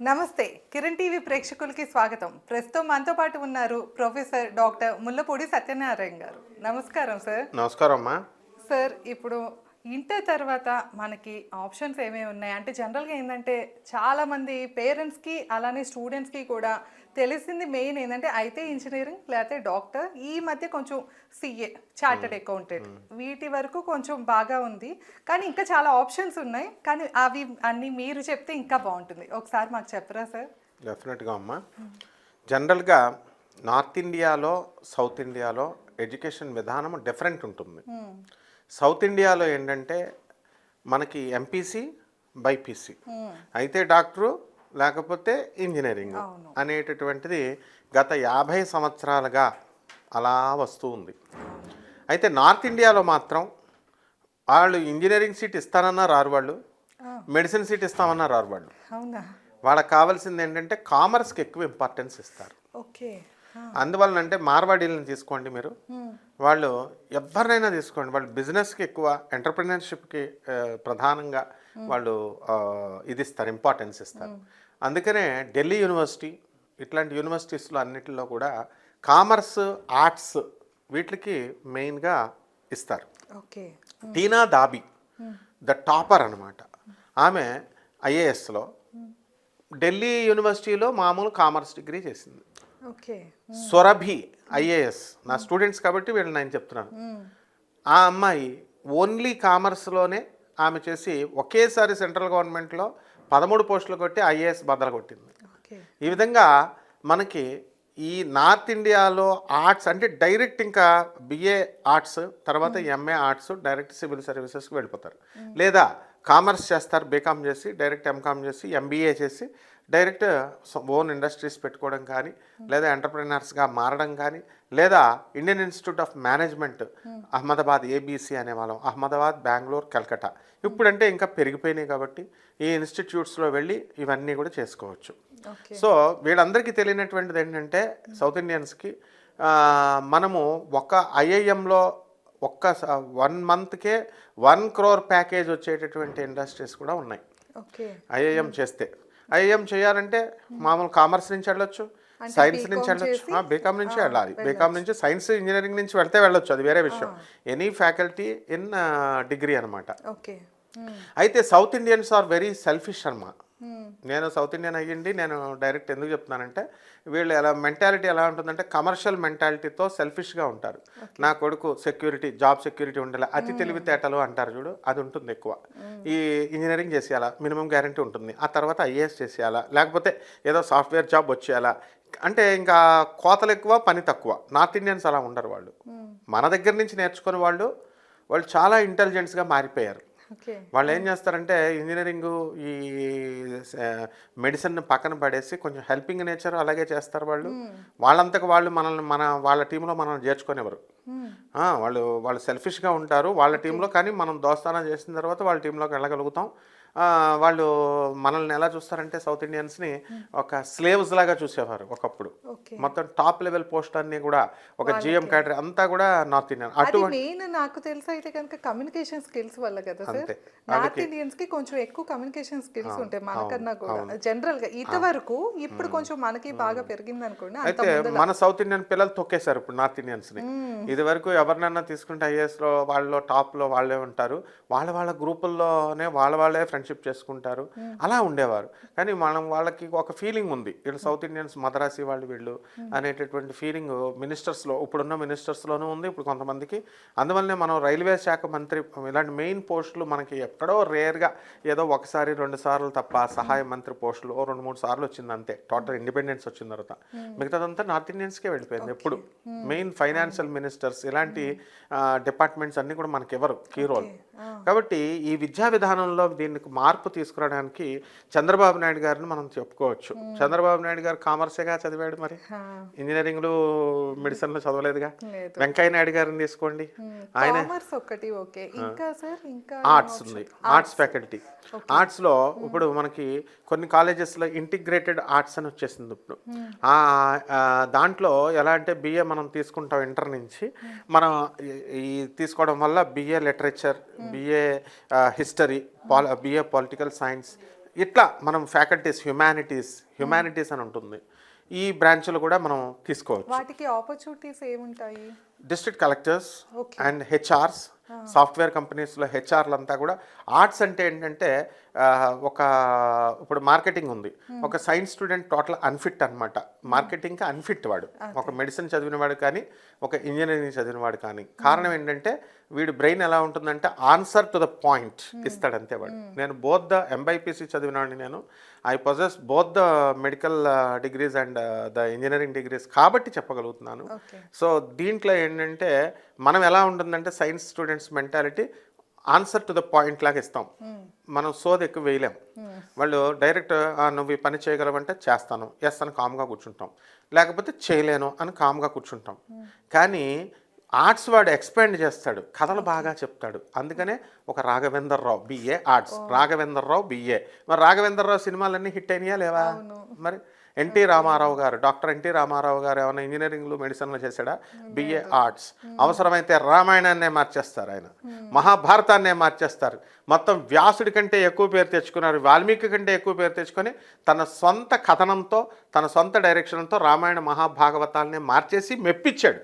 నమస్తే కిరణ్ టీవీ ప్రేక్షకులకి స్వాగతం. ప్రస్తుతం మనతో పాటు ఉన్నారు ప్రొఫెసర్ డాక్టర్ ముల్లపూడి సత్యనారాయణ గారు. నమస్కారం సార్. నమస్కారం అమ్మా సార్ ఇప్పుడు ఇంటర్ తర్వాత మనకి ఆప్షన్స్ ఏమేమి ఉన్నాయి? అంటే జనరల్గా ఏంటంటే చాలామంది పేరెంట్స్కి అలానే స్టూడెంట్స్కి కూడా తెలిసింది మెయిన్ ఏంటంటే అయితే ఇంజనీరింగ్ లేకపోతే డాక్టర్ ఈ మధ్య కొంచెం సిఏ చార్టెడ్ అకౌంటెంట్. వీటి వరకు కొంచెం బాగా ఉంది. కానీ ఇంకా చాలా ఆప్షన్స్ ఉన్నాయి. కానీ అవి అన్నీ మీరు చెప్తే ఇంకా బాగుంటుంది. ఒకసారి మాకు చెప్పరా సార్? డెఫినెట్గా అమ్మా. జనరల్గా నార్త్ ఇండియాలో సౌత్ ఇండియాలో ఎడ్యుకేషన్ విధానం డిఫరెంట్ ఉంటుంది. సౌత్ ఇండియాలో ఏంటంటే మనకి ఎంపీసీ బైపీసీ. అయితే డాక్టరు లేకపోతే ఇంజనీరింగ్ అనేటటువంటిది గత యాభై సంవత్సరాలుగా అలా వస్తూ ఉంది. అయితే నార్త్ ఇండియాలో మాత్రం వాళ్ళు ఇంజనీరింగ్ సీట్ ఇస్తానన్నా రారు వాళ్ళు మెడిసిన్ సీట్ ఇస్తామన్నా రారు వాళ్ళు. వాళ్ళకి కావాల్సింది ఏంటంటే కామర్స్కి ఎక్కువ ఇంపార్టెన్స్ ఇస్తారు. ఓకే. అందువలన అంటే మార్వాడీలను తీసుకోండి మీరు. వాళ్ళు ఎవరినైనా తీసుకోండి. వాళ్ళు బిజినెస్కి ఎక్కువ ఎంటర్ప్రినర్షిప్కి ప్రధానంగా వాళ్ళు ఇది ఇస్తారు ఇంపార్టెన్స్ ఇస్తారు. అందుకనే ఢిల్లీ యూనివర్సిటీ ఇట్లాంటి యూనివర్సిటీస్లో అన్నిటిలో కూడా కామర్స్ ఆర్ట్స్ వీటికి మెయిన్గా ఇస్తారు. Okay. Tina Dabi the topper అనమాట ఆమె ఐఏఎస్లో ఢిల్లీ యూనివర్సిటీలో మామూలు కామర్స్ డిగ్రీ చేసింది. ఓకే. స్వరభి ఐఏఎస్ నా స్టూడెంట్స్ కాబట్టి వీళ్ళు నేను చెప్తున్నాను. ఆ అమ్మాయి ఓన్లీ కామర్స్లోనే ఆమె చేసి ఒకేసారి సెంట్రల్ గవర్నమెంట్లో పదమూడు పోస్టులు కొట్టి ఐఏఎస్ బద్దలు కొట్టింది. ఈ విధంగా మనకి ఈ నార్త్ ఇండియాలో ఆర్ట్స్ అంటే డైరెక్ట్ ఇంకా బిఏ ఆర్ట్స్ తర్వాత ఎంఏ ఆర్ట్స్ డైరెక్ట్ సివిల్ సర్వీసెస్కి వెళ్ళిపోతారు. లేదా కామర్స్ చేస్తారు బీకామ్ చేసి డైరెక్ట్ ఎంకామ్ చేసి ఎంబీఏ చేసి డైరెక్ట్ ఓన్ ఇండస్ట్రీస్ పెట్టుకోవడం కానీ లేదా ఎంటర్ప్రినర్స్గా మారడం కానీ లేదా Indian institute of management Ahmedabad ABC అనేవాళ్ళం Ahmedabad Bengaluru Calcutta ఇప్పుడంటే ఇంకా పెరిగిపోయినాయి కాబట్టి ఈ ఇన్స్టిట్యూట్స్లో వెళ్ళి ఇవన్నీ కూడా చేసుకోవచ్చు. సో వీళ్ళందరికీ తెలియనటువంటిది ఏంటంటే సౌత్ ఇండియన్స్కి మనము ఒక ఐఐఎంలో ఒక్క వన్ మంత్కే వన్ క్రోర్ ప్యాకేజ్ వచ్చేటటువంటి ఇండస్ట్రీస్ కూడా ఉన్నాయి. ఓకే. ఐఐఎం చేస్తే. ఐఐఎం చేయాలంటే మామూలు కామర్స్ నుంచి వెళ్ళొచ్చు సైన్స్ నుంచి వెళ్ళొచ్చు. బీకామ్ నుంచి వెళ్ళాలి. బీకామ్ నుంచి సైన్స్ ఇంజనీరింగ్ నుంచి వెళ్తే వెళ్ళొచ్చు అది వేరే విషయం. ఎనీ ఫ్యాకల్టీ ఇన్ డిగ్రీ అనమాట ఓకే. అయితే South Indians are very selfish అన్నమా నేను సౌత్ ఇండియన్ అయ్యింది నేను డైరెక్ట్ ఎందుకు చెప్తున్నానంటే వీళ్ళు ఎలా మెంటాలిటీ ఎలా ఉంటుందంటే కమర్షియల్ మెంటాలిటీతో సెల్ఫిష్గా ఉంటారు. నా కొడుకు సెక్యూరిటీ జాబ్ సెక్యూరిటీ ఉండాలి అతి తెలివితేటలు అంటారు చూడు అది ఉంటుంది ఎక్కువ. ఈ ఇంజనీరింగ్ చేసేయాలా మినిమం గ్యారంటీ ఉంటుంది. ఆ తర్వాత ఐఏఎస్ చేసేయాలా లేకపోతే ఏదో సాఫ్ట్వేర్ జాబ్ వచ్చేయాలా. అంటే ఇంకా కోతలు ఎక్కువ పని తక్కువ. నార్త్ ఇండియన్స్ అలా ఉండరు వాళ్ళు. మన దగ్గర నుంచి నేర్చుకునే వాళ్ళు వాళ్ళు చాలా ఇంటెలిజెంట్స్గా మారిపోయారు. వాళ్ళు ఏం చేస్తారంటే ఇంజనీరింగ్ ఈ మెడిసిన్ పక్కన పడేసి కొంచెం హెల్పింగ్ నేచర్ అలాగే చేస్తారు వాళ్ళు. వాళ్ళంతకు వాళ్ళు మనల్ని మన వాళ్ళ టీంలో మనల్ని చేర్చుకునేవారు. వాళ్ళు వాళ్ళు సెల్ఫిష్గా ఉంటారు వాళ్ళ టీంలో కానీ మనం దోస్తానా చేసిన తర్వాత వాళ్ళ టీంలోకి వెళ్ళగలుగుతాం. వాళ్ళు మనల్ని ఎలా చూస్తారంటే సౌత్ ఇండియన్స్ని ఒక స్లేవ్స్ లాగా చూసేవారు ఒకప్పుడు. మొత్తం టాప్ లెవెల్ పోస్ట్ అన్ని కూడా ఒక జిఎం క్యాటరీ అంతా కూడా నార్త్ ఇండియన్. అది మెయిన్ నాకు తెలిసి అయితే కనుక కమ్యూనికేషన్ స్కిల్స్ వల్ల కదా సార్. నార్త్ ఇండియన్స్కి కొంచెం ఎక్కువ కమ్యూనికేషన్ స్కిల్స్ ఉంటాయి మనకన్నా కూడా. జనరల్గా ఇంతవరకు ఇప్పుడు కొంచెం మనకి బాగా పెరిగింది అనుకోండి అయితే మన సౌత్ ఇండియన్ పిల్లలు తొక్కేశారు ఇప్పుడు నార్త్ ఇండియన్స్ని ఇది వరకు ఎవరినైనా తీసుకుంటే ఐఏఎస్లో వాళ్ళలో టాప్లో వాళ్ళే ఉంటారు. వాళ్ళ వాళ్ళ గ్రూపుల్లోనే వాళ్ళ వాళ్ళే ఫ్రెండ్షిప్ చేసుకుంటారు. అలా ఉండేవారు. కానీ మనం వాళ్ళకి ఒక ఫీలింగ్ ఉంది. వీళ్ళు సౌత్ ఇండియన్స్ మద్రాసి వాళ్ళు వీళ్ళు అనేటటువంటి ఫీలింగ్ మినిస్టర్స్లో ఇప్పుడున్న మినిస్టర్స్ లోనూ ఉంది. ఇప్పుడు కొంతమందికి అందువల్లనే మనం రైల్వే శాఖ మంత్రి ఇలాంటి మెయిన్ పోస్టులు మనకి ఎక్కడో రేర్గా ఏదో ఒకసారి రెండు సార్లు తప్ప సహాయ మంత్రి పోస్టులు రెండు మూడు సార్లు వచ్చింది అంతే. టోటల్ ఇండిపెండెన్స్ వచ్చిన తర్వాత. మిగతాదంతా నార్త్ ఇండియన్స్కే వెళ్ళిపోయింది ఎప్పుడు. మెయిన్ ఫైనాన్షియల్ మినిస్టర్స్ ఇలాంటి డిపార్ట్మెంట్స్ అన్ని కూడా మనకి ఎవరు? కీ రోల్ కాబట్టి ఈ విద్యా విధానంలో దీనికి మార్పు తీసుకురావడానికి చంద్రబాబు నాయుడు గారిని మనం చెప్పుకోవచ్చు. చంద్రబాబు నాయుడు గారు కామర్సేగా చదివాడు మరి? ఇంజనీరింగ్లు మెడిసిన్లు చదవలేదుగా? లేదు. వెంకయ్య నాయుడు గారిని తీసుకోండి. ఆయన ఓకే. ఇంకా సార్ ఇంకా ఆర్ట్స్ ఉంది. ఆర్ట్స్ ఫ్యాకల్టీ ఆర్ట్స్లో ఇప్పుడు మనకి కొన్ని కాలేజెస్లో ఇంటిగ్రేటెడ్ ఆర్ట్స్ అని వచ్చేసింది ఇప్పుడు. దాంట్లో ఎలా అంటే బిఏ మనం తీసుకుంటాం ఇంటర్ నుంచి. మనం ఈ తీసుకోవడం వల్ల బిఏ లిటరేచర్ బిఏ హిస్టరీ పాల్ బిఏ పొలిటికల్ సైన్స్ ఇట్లా మనం ఫ్యాకల్టీస్ హ్యుమానిటీస్ హ్యుమానిటీస్ అని ఉంటుంది. ఈ బ్రాంచ్లు కూడా మనం తీసుకోవచ్చు. వాటికి ఆపర్చునిటీస్ ఏముంటాయి? District collectors. And HRs software కంపెనీస్లో హెచ్ఆర్లు అంతా కూడా. ఆర్ట్స్ అంటే ఏంటంటే ఒక ఇప్పుడు మార్కెటింగ్ ఉంది. ఒక సైన్స్ స్టూడెంట్ టోటల్ అన్ఫిట్ అనమాట మార్కెటింగ్కి అన్ఫిట్ వాడు. ఒక మెడిసిన్ చదివిన వాడు కానీ ఒక ఇంజనీరింగ్ చదివిన వాడు కానీ. కారణం ఏంటంటే వీడి బ్రెయిన్ ఎలా ఉంటుందంటే ఆన్సర్ టు ద పాయింట్ ఇస్తాడు అంతే వాడు. నేను బోత్ ద ఎంబైపీసీ చదివినాడిని నేను. I possess both the medical degrees and the engineering degrees కాబట్టి చెప్పగలుగుతున్నాను. సో దీంట్లో ఏంటంటే మనం ఎలా ఉంటుందంటే science students mentality answer to the point లాగా ఇస్తాం. మనం సోది ఎక్కువ వేయలేం. వాళ్ళు డైరెక్ట్ నువ్వు ఈ పని చేయగలవంటే చేస్తాను. ఎస్ అని కామ్గా కూర్చుంటాం. లేకపోతే చేయలేను అని కామ్గా కూర్చుంటాం. కానీ ఆర్ట్స్ వాడు ఎక్స్పాండ్ చేస్తాడు. కథలు బాగా చెప్తాడు. అందుకనే ఒక Raghavender Rao BA arts. Raghavender Rao BA మరి రాఘవేందర్ రావు సినిమాలన్నీ హిట్ అయినాయా లేవా? మరి ఎన్టీ రామారావు గారు డాక్టర్ ఎన్టీ రామారావు గారు ఏమైనా ఇంజనీరింగ్లు మెడిసిన్లు చేశాడా? BA arts. అవసరమైతే రామాయణాన్నే మార్చేస్తారు ఆయన. మహాభారతాన్నే మార్చేస్తారు. మొత్తం వ్యాసుడి కంటే ఎక్కువ పేరు తెచ్చుకున్నారు వాల్మీకి కంటే ఎక్కువ పేరు తెచ్చుకొని తన సొంత కథనంతో తన సొంత డైరెక్షన్తో రామాయణ మహాభాగవతాలనే మార్చేసి మెప్పించాడు.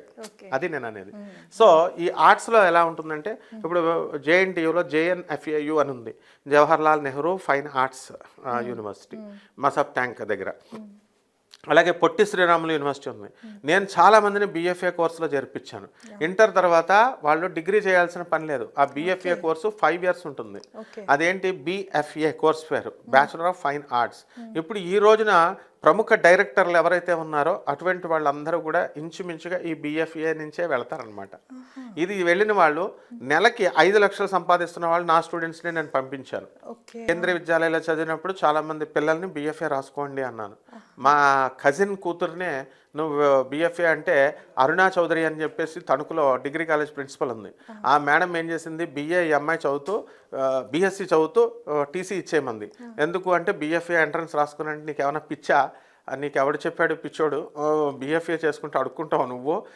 అది నేను అనేది. సో ఈ ఆర్ట్స్లో ఎలా ఉంటుందంటే ఇప్పుడు జేఎన్టీయూలో జేఎన్ఎఫ్ఏయు అని ఉంది. Jawaharlal Nehru fine arts university Masab Tank దగ్గర. అలాగే పొట్టి శ్రీరాములు యూనివర్సిటీ ఉంది. నేను చాలా మందిని బీఎఫ్ఏ కోర్సులో చేర్పించాను. ఇంటర్ తర్వాత వాళ్ళు డిగ్రీ చేయాల్సిన పని లేదు. ఆ బీఎఫ్ఏ కోర్సు ఫైవ్ ఇయర్స్ ఉంటుంది. అదేంటి? బిఎఫ్ఏ కోర్స్ పేరు. బ్యాచులర్ ఆఫ్ ఫైన్ ఆర్ట్స్ ఇప్పుడు ఈ రోజున ప్రముఖ డైరెక్టర్లు ఎవరైతే ఉన్నారో అటువంటి వాళ్ళందరూ కూడా ఇంచుమించుగా ఈ బిఎఫ్ఏ నుంచే వెళ్తారనమాట ఇది వెళ్ళిన వాళ్ళు నెలకి ఐదు లక్షలు సంపాదిస్తున్న వాళ్ళు నా స్టూడెంట్స్ని నేను పంపించాను. కేంద్రీయ విద్యాలయాలో చదివినప్పుడు చాలా మంది పిల్లల్ని బిఎఫ్ఏ రాసుకోండి అన్నాను. మా కజిన్ కూతుర్నే నువ్వు బిఎఫ్ఏ అంటే అరుణా చౌదరి అని చెప్పేసి తణుకులో డిగ్రీ కాలేజ్ ప్రిన్సిపల్ ఉంది. ఆ మేడం ఏం చేసింది? బిఏ ఎంఐ చదువుతూ బిఎస్సి చదువుతూ టీసీ ఇచ్చేయమంది. ఎందుకు అంటే బిఎఫ్ఏ ఎంట్రన్స్ రాసుకున్నాంటే నీకు ఏమైనా పిచ్చా? నీకు ఎవడు చెప్పాడు? పిచ్చోడు. బిఎఫ్ఏ చేసుకుంటూ అడుక్కుంటావు నువ్వు.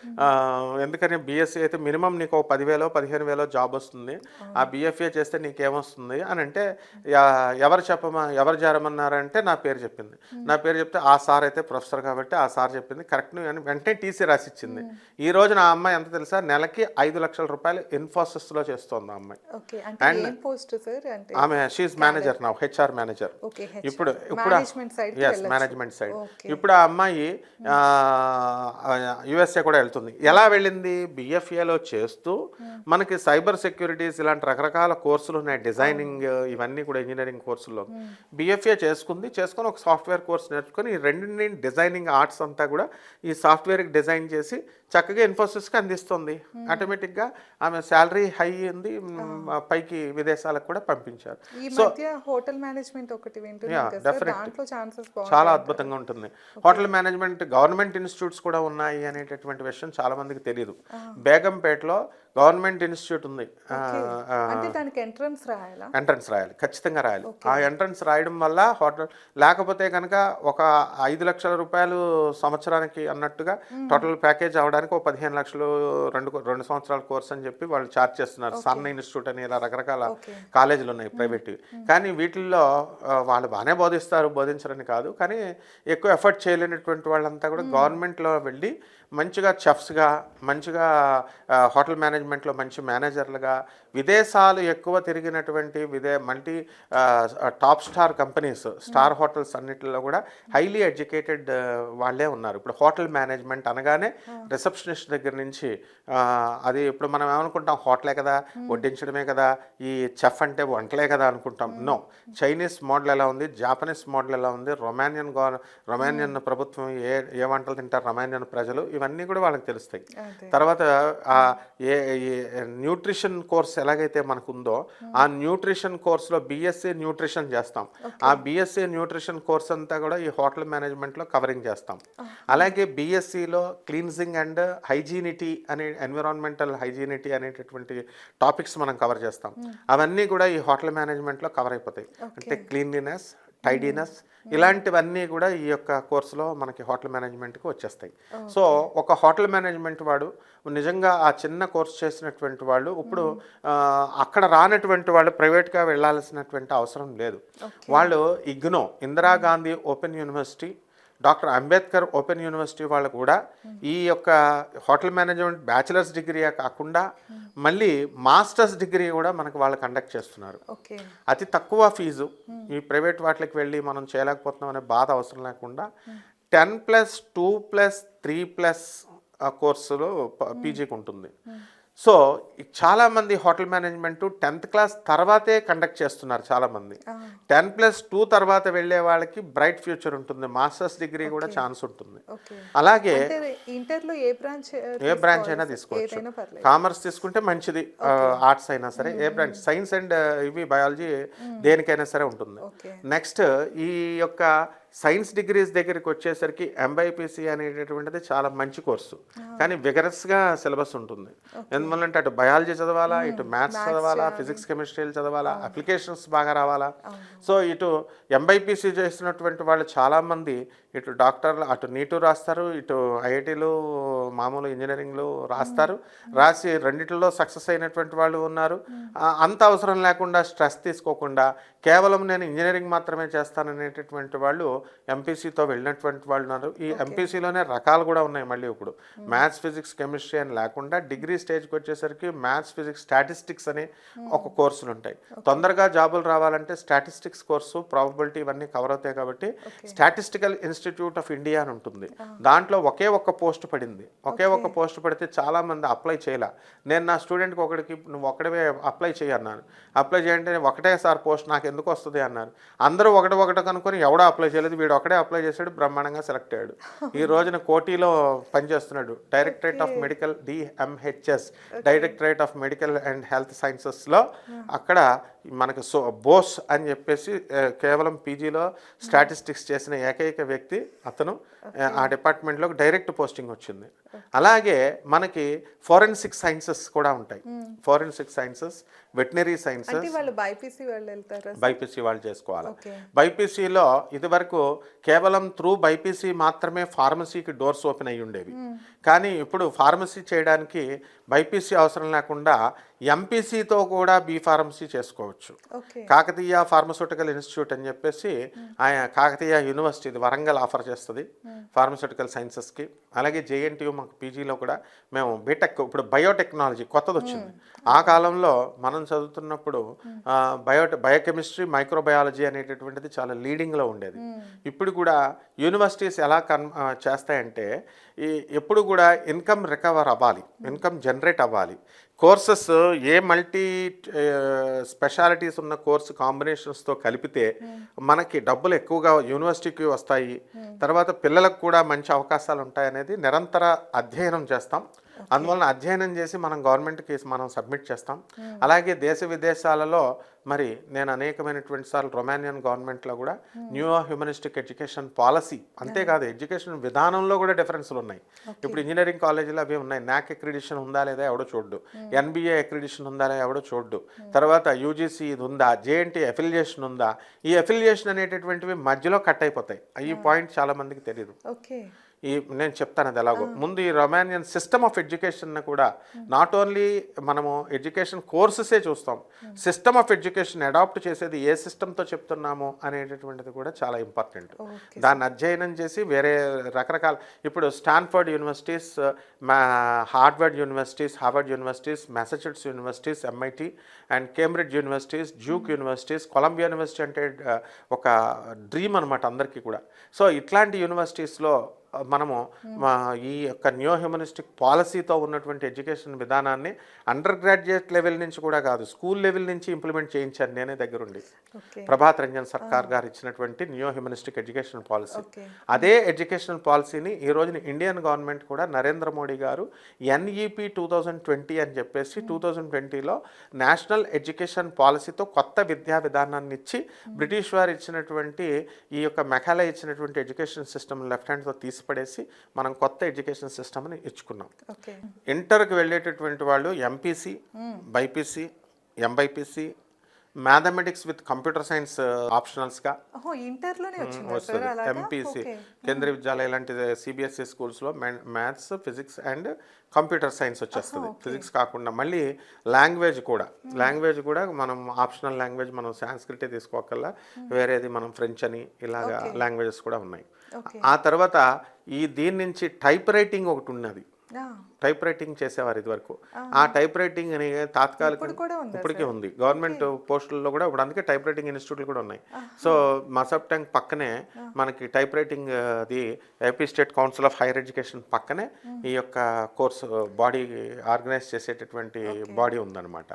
ఎందుకని? బిఎస్సీ అయితే మినిమం నీకు పదివేలో పదిహేను వేలో జాబ్ వస్తుంది. ఆ బిఎఫ్ఏ చేస్తే నీకేమొస్తుంది? అని అంటే "యా- ఎవరు చెప్పమా ఎవరు చేరమన్నారంటే నా పేరు చెప్పింది. నా పేరు చెప్తే ఆ సార్ అయితే ప్రొఫెసర్ కాబట్టి ఆ సార్ చెప్పింది. కరెక్ట్ అని వెంటనే టీసీ రాసిచ్చింది. ఈ రోజు నా అమ్మాయి ఎంత తెలుసా? నెలకి ఐదు లక్షల రూపాయలు ఇన్ఫోసిస్లో చేస్తుంది ఆ అమ్మాయి. అంటే ఆమె షీఈ్ మేనేజర్ నా హెచ్ఆర్ మేనేజర్ ఇప్పుడు ఇప్పుడు management side yes management side. ఇప్పుడు ఆ అమ్మాయి యుఎస్ఏ కూడా వెళ్తుంది. ఎలా వెళ్ళింది? బిఎఫ్ఏలో చేస్తూ మనకి సైబర్ సెక్యూరిటీస్ ఇలాంటి రకరకాల కోర్సులు ఉన్నాయి. డిజైనింగ్ ఇవన్నీ కూడా ఇంజనీరింగ్ కోర్సుల్లో. బిఎఫ్ఏ చేసుకుంది. చేసుకొని ఒక సాఫ్ట్వేర్ కోర్స్ నేర్చుకొని ఈ రెండింటిని డిజైనింగ్ ఆర్ట్స్ అంతా కూడా ఈ సాఫ్ట్వేర్కి డిజైన్ చేసి చక్కగా ఇన్ఫోసిస్కి అందిస్తుంది. ఆటోమేటిక్గా ఆమె శాలరీ హై ఉంది. మ్, పైకి విదేశాలకు కూడా పంపించారు. మధ్య హోటల్ మేనేజ్మెంట్ ఒకటి చాలా అద్భుతంగా ఉంటుంది. హోటల్ మేనేజ్మెంట్ గవర్నమెంట్ ఇన్స్టిట్యూట్స్ కూడా ఉన్నాయి అనేటటువంటి విషయం చాలా మందికి తెలియదు బేగంపేటలో గవర్నమెంట్ ఇన్స్టిట్యూట్ ఉంది. దానికి ఎంట్రన్స్ రాయాలా? ఎంట్రన్స్ రాయాలి. ఖచ్చితంగా రాయాలి. ఆ ఎంట్రన్స్ రాయడం వల్ల హోటల్ లేకపోతే కనుక ఒక ఐదు లక్షల రూపాయలు సంవత్సరానికి అన్నట్టుగా టోటల్ ప్యాకేజ్ అవడానికి ఒక పదిహేను లక్షలు రెండు రెండు సంవత్సరాల కోర్స్ అని చెప్పి వాళ్ళు ఛార్జ్ చేస్తున్నారు. సన్న ఇన్స్టిట్యూట్ అని ఇలా రకరకాల. కాలేజీలు ఉన్నాయి ప్రైవేట్. కానీ వీటిల్లో వాళ్ళు బాగానే బోధిస్తారు బోధించరని కాదు. కానీ ఎక్కువ ఎఫర్ట్ చేయలేనటువంటి వాళ్ళంతా కూడా గవర్నమెంట్లో వెళ్ళి మంచిగా చెఫ్స్గా మంచిగా హోటల్ మేనేజ్మెంట్లో మంచి మేనేజర్లుగా విదేశాలు ఎక్కువ తిరిగినటువంటి విదే multi top star companies star hotels అన్నిటిలో కూడా హైలీ ఎడ్యుకేటెడ్ వాళ్ళే ఉన్నారు. ఇప్పుడు హోటల్ మేనేజ్మెంట్ అనగానే రిసెప్షనిస్ట్ దగ్గర నుంచి అది ఇప్పుడు మనం ఏమనుకుంటాం హోటలే కదా వడ్డించడమే కదా ఈ చెఫ్ అంటే వంటలే కదా అనుకుంటాం. నో చైనీస్ మోడల్ ఎలా ఉంది జాపనీస్ మోడల్ ఎలా ఉంది రొమానియన్ గవర్ రొమానియన్ ప్రభుత్వం ఏ ఏ వంటలు తింటారు రొమానియన్ ప్రజలు ఇవన్నీ కూడా వాళ్ళకి తెలుస్తాయి. తర్వాత ఏ న్యూట్రిషన్ కోర్స్ ఎలాగైతే మనకు ఉందో ఆ న్యూట్రిషన్ కోర్స్లో బీఎస్సీ న్యూట్రిషన్ చేస్తాం. ఆ బీఎస్సీ న్యూట్రిషన్ కోర్స్ అంతా కూడా ఈ హోటల్ మేనేజ్మెంట్లో కవరింగ్ చేస్తాం. అలాగే బీఎస్సీలో క్లీన్జింగ్ అండ్ హైజీనిటీ అనే ఎన్విరాన్మెంటల్ హైజీనిటీ అనేటటువంటి టాపిక్స్ మనం కవర్ చేస్తాం. అవన్నీ కూడా ఈ హోటల్ మేనేజ్మెంట్లో కవర్ అయిపోతాయి. అంటే క్లీన్లీనెస్ టైడీనెస్ ఇలాంటివన్నీ కూడా ఈ యొక్క కోర్సులో మనకి హోటల్ మేనేజ్మెంట్కి వచ్చేస్తాయి. సో ఒక హోటల్ మేనేజ్మెంట్ వాడు నిజంగా ఆ చిన్న కోర్స్ చేసినటువంటి వాళ్ళు ఇప్పుడు ఆ, అక్కడ రానటువంటి వాళ్ళు ప్రైవేట్గా వెళ్ళాల్సినటువంటి అవసరం లేదు. వాళ్ళు IGNOU Indira Gandhi open university doctor Ambedkar open university వాళ్ళు కూడా ఈ యొక్క హోటల్ మేనేజ్మెంట్ బ్యాచిలర్స్ డిగ్రీ కాకుండా మళ్ళీ మాస్టర్స్ డిగ్రీ కూడా మనకు వాళ్ళు కండక్ట్ చేస్తున్నారు. ఓకే. అతి తక్కువ ఫీజు. ఈ ప్రైవేట్ వాటికి వెళ్ళి మనం చేయలేకపోతున్నాం అనే బాధ అవసరం లేకుండా ten plus two plus three plus కోర్సులో పీజీకి ఉంటుంది. సో చాలా మంది హోటల్ మేనేజ్మెంట్ టెన్త్ క్లాస్ తర్వాతే కండక్ట్ చేస్తున్నారు చాలా మంది టెన్ ప్లస్ టూ తర్వాత వెళ్ళే వాళ్ళకి బ్రైట్ ఫ్యూచర్ ఉంటుంది. మాస్టర్స్ డిగ్రీ కూడా ఛాన్స్ ఉంటుంది. అలాగే ఇంటర్లో ఏ బ్రాంచ్ ఏ బ్రాంచ్ అయినా తీసుకోవచ్చు. కామర్స్ తీసుకుంటే మంచిది. ఆర్ట్స్ అయినా సరే ఏ బ్రాంచ్. సైన్స్ అండ్ ఇవి బయాలజీ దేనికైనా సరే ఉంటుంది. నెక్స్ట్ ఈ యొక్క సైన్స్ డిగ్రీస్ దగ్గరికి వచ్చేసరికి ఎంబైపీసీ అనేటటువంటిది చాలా మంచి కోర్సు. కానీ విగరస్గా సిలబస్ ఉంటుంది. ఎందువల్లంటే అటు బయాలజీ చదవాలా ఇటు మ్యాథ్స్ చదవాలా ఫిజిక్స్ కెమిస్ట్రీలు చదవాలా అప్లికేషన్స్ బాగా రావాలా. సో ఇటు ఎంబైపీసీ చేసినటువంటి వాళ్ళు చాలామంది ఇటు డాక్టర్లు అటు నీటు రాస్తారు ఇటు ఐఐటీలు మామూలు ఇంజనీరింగ్లు రాస్తారు. రాసి రెండిట్లో సక్సెస్ అయినటువంటి వాళ్ళు ఉన్నారు. అంత అవసరం లేకుండా స్ట్రెస్ తీసుకోకుండా కేవలం నేను ఇంజనీరింగ్ మాత్రమే చేస్తాననేటటువంటి వాళ్ళు ఎంపీసీతో వెళ్ళినటువంటి వాళ్ళు ఉన్నారు. ఈ ఎంపీసీలోనే రకాలు కూడా ఉన్నాయి మళ్ళీ ఇప్పుడు. మ్యాథ్స్ ఫిజిక్స్ కెమిస్ట్రీ అని లేకుండా డిగ్రీ స్టేజ్కి వచ్చేసరికి మ్యాథ్స్ ఫిజిక్స్ స్టాటిస్టిక్స్ అని ఒక కోర్సులు ఉంటాయి. తొందరగా జాబులు రావాలంటే స్టాటిస్టిక్స్ కోర్సు ప్రాబబిలిటీ ఇవన్నీ కవర్ అవుతాయి కాబట్టి స్టాటిస్టికల్ ఇన్స్టిట్యూట్ ఆఫ్ ఇండియా అని ఉంటుంది. దాంట్లో ఒకే ఒక్క పోస్ట్ పడింది. ఒకే ఒక్క పోస్ట్ పడితే చాలా మంది అప్లై చేయలే. నేను నా స్టూడెంట్కి ఒకడికి నువ్వు ఒక్కడే అప్లై చేయన్నాను అప్లై చేయంటే ఒకటే సార్ పోస్ట్ నాకు ఎందుకు వస్తుంది అన్నారు. అందరూ ఒకటి ఒకటి కనుక్కొని ఎవడో అప్లై చేయలేదు వీడు ఒకడే అప్లై చేశాడు బ్రహ్మాండంగా సెలెక్ట్ అయ్యాడు. ఈ రోజున కోటిలో పనిచేస్తున్నాడు. Directorate of medical DMHS directorate of medical and health సైన్సెస్లో అక్కడ మనకు సో బోస్ అని చెప్పేసి కేవలం పీజీలో స్టాటిస్టిక్స్ చేసిన ఏకైక వ్యక్తి అతను. ఆ, డిపార్ట్మెంట్లో డైరెక్ట్ పోస్టింగ్ వచ్చింది. అలాగే మనకి ఫోరెన్సిక్ సైన్సెస్ కూడా ఉంటాయి. Forensic sciences veterinary sciences. BiPC వాళ్ళు బైపీసీ వాళ్ళు చేసుకోవాలి. బైపీసీలో ఇదివరకు కేవలం త్రూ బైపీసీ మాత్రమే ఫార్మసీకి డోర్స్ ఓపెన్ అయ్యి ఉండేవి. కానీ ఇప్పుడు ఫార్మసీ చేయడానికి బైపీసీ అవసరం లేకుండా ఎంపీసీతో కూడా బీ ఫార్మసీ చేసుకోవచ్చు. కాకతీయ ఫార్మస్యూటికల్ ఇన్స్టిట్యూట్ అని చెప్పేసి ఆయన కాకతీయ యూనివర్సిటీ ఇది వరంగల్ ఆఫర్ చేస్తుంది ఫార్మస్యూటికల్ సైన్సెస్కి అలాగే జేఎన్టీయూ మాకు పీజీలో కూడా మేము బీటెక్ ఇప్పుడు బయోటెక్నాలజీ కొత్తది వచ్చింది ఆ కాలంలో మనం చదువుతున్నప్పుడు బయో బయోకెమిస్ట్రీ మైక్రోబయాలజీ అనేటటువంటిది చాలా లీడింగ్లో ఉండేది. ఇప్పుడు కూడా యూనివర్సిటీస్ ఎలా కన్ చేస్తాయంటే ఈ ఎప్పుడు కూడా ఇన్కమ్ రికవర్ అవ్వాలి. ఇన్కమ్ జనరేట్ అవ్వాలి. కోర్సెస్ ఏ మల్టీ స్పెషాలిటీస్ ఉన్న కోర్సు కాంబినేషన్స్తో కలిపితే మనకి డబ్బులు ఎక్కువగా యూనివర్సిటీకి వస్తాయి. తర్వాత పిల్లలకు కూడా మంచి అవకాశాలు ఉంటాయనేది నిరంతర అధ్యయనం చేస్తాం. అందువలన అధ్యయనం చేసి మనం గవర్నమెంట్కి మనం సబ్మిట్ చేస్తాం. అలాగే దేశ విదేశాలలో మరి నేను అనేకమైనటువంటి సార్లు రొమానియన్ గవర్నమెంట్లో కూడా న్యూ హ్యూమనిస్టిక్ ఎడ్యుకేషన్ పాలసీ అంతేకాదు ఎడ్యుకేషన్ విధానంలో కూడా డిఫరెన్స్లు ఉన్నాయి. ఇప్పుడు ఇంజనీరింగ్ కాలేజీలో అవి ఉన్నాయి. నాక్ అక్రిడిషన్ ఉందా లేదా ఎవడో చూడ్డు. ఎన్బిఏ అక్రిడిషన్ ఉందా లేదా ఎవడో చూడ్డు. తర్వాత యూజీసీ ఇది ఉందా? జేఎన్టీ అఫిలియేషన్ ఉందా? ఈ అఫిలియేషన్ అనేటటువంటివి మధ్యలో కట్ అయిపోతాయి. ఈ పాయింట్ చాలా మందికి తెలియదు ఓకే ఈ నేను చెప్తాను అది ఎలాగో. ముందు ఈ రొమానియన్ సిస్టమ్ ఆఫ్ ఎడ్యుకేషన్ కూడా నాట్ ఓన్లీ మనము ఎడ్యుకేషన్ కోర్సెసే చూస్తాం సిస్టమ్ ఆఫ్ ఎడ్యుకేషన్ అడాప్ట్ చేసేది ఏ సిస్టంతో చెప్తున్నాము అనేటటువంటిది కూడా చాలా ఇంపార్టెంట్ దాన్ని అధ్యయనం చేసి వేరే రకరకాల ఇప్పుడు Stanford universities Harvard universities Harvard universities Massachusetts universities MIT and Cambridge universities Duke universities Columbia university అంటే ఆ, ఒక డ్రీమ్ అనమాట అందరికీ కూడా. సో ఇట్లాంటి యూనివర్సిటీస్లో మనము మా ఈ యొక్క న్యూ హ్యూమనిస్టిక్ పాలసీతో ఉన్నటువంటి ఎడ్యుకేషన్ విధానాన్ని అండర్ గ్రాడ్యుయేట్ లెవెల్ నుంచి కూడా కాదు స్కూల్ లెవెల్ నుంచి ఇంప్లిమెంట్ చేయించాను నేనే దగ్గరుండి. ప్రభాత్ రంజన్ సర్కార్ గారు ఇచ్చినటువంటి న్యూ హ్యూమనిస్టిక్ ఎడ్యుకేషన్ పాలసీ. అదే ఎడ్యుకేషనల్ పాలసీని ఈ రోజున ఇండియన్ గవర్నమెంట్ కూడా నరేంద్ర మోడీ గారు ఎన్ఈపి టూ థౌజండ్ ట్వంటీ అని చెప్పేసి టూ థౌజండ్ ట్వంటీలో నేషనల్ ఎడ్యుకేషన్ పాలసీతో కొత్త విద్యా విధానాన్ని ఇచ్చి బ్రిటిష్ వారు ఇచ్చినటువంటి ఈ యొక్క మెకాలే ఇచ్చినటువంటి ఎడ్యుకేషన్ సిస్టమ్ లెఫ్ట్ హ్యాండ్తో తీసిపడేసి మనం కొత్త ఎడ్యుకేషన్ సిస్టమ్ని ఇచ్చుకున్నాం. ఓకే. ఇంటర్కి వెళ్ళేటటువంటి వాళ్ళు MPC BiPC MBiPC mathematics with computer science ఆప్షనల్స్గా వస్తుంది. ఎంపీసీ కేంద్రీయ విద్యాలయ లాంటి సిబిఎస్ఈ స్కూల్స్లో maths physics and computer science వచ్చేస్తుంది. ఫిజిక్స్ కాకుండా మళ్ళీ లాంగ్వేజ్ కూడా. లాంగ్వేజ్ కూడా మనం ఆప్షనల్ లాంగ్వేజ్ మనం సాంస్క్రిటే తీసుకోకల్లా వేరేది మనం ఫ్రెంచ్ అని ఇలాగా లాంగ్వేజెస్ కూడా ఉన్నాయి. ఆ తర్వాత ఈ దీని నుంచి టైప్ రైటింగ్ ఒకటి ఉన్నది. టైప్ రైటింగ్ చేసేవారు ఇదివరకు. ఆ. టైప్ రైటింగ్ అని తాత్కాలిక ఇప్పటికే ఉంది. గవర్నమెంట్ పోస్టుల్లో కూడా ఇప్పుడు అందుకే టైప్ రైటింగ్ ఇన్స్టిట్యూట్లు కూడా ఉన్నాయి. సో మసబ్ ట్యాంక్ పక్కనే మనకి టైప్ రైటింగ్ అది AP state council of higher education పక్కనే ఈ యొక్క కోర్సు బాడీ ఆర్గనైజ్ చేసేటటువంటి బాడీ ఉందన్నమాట.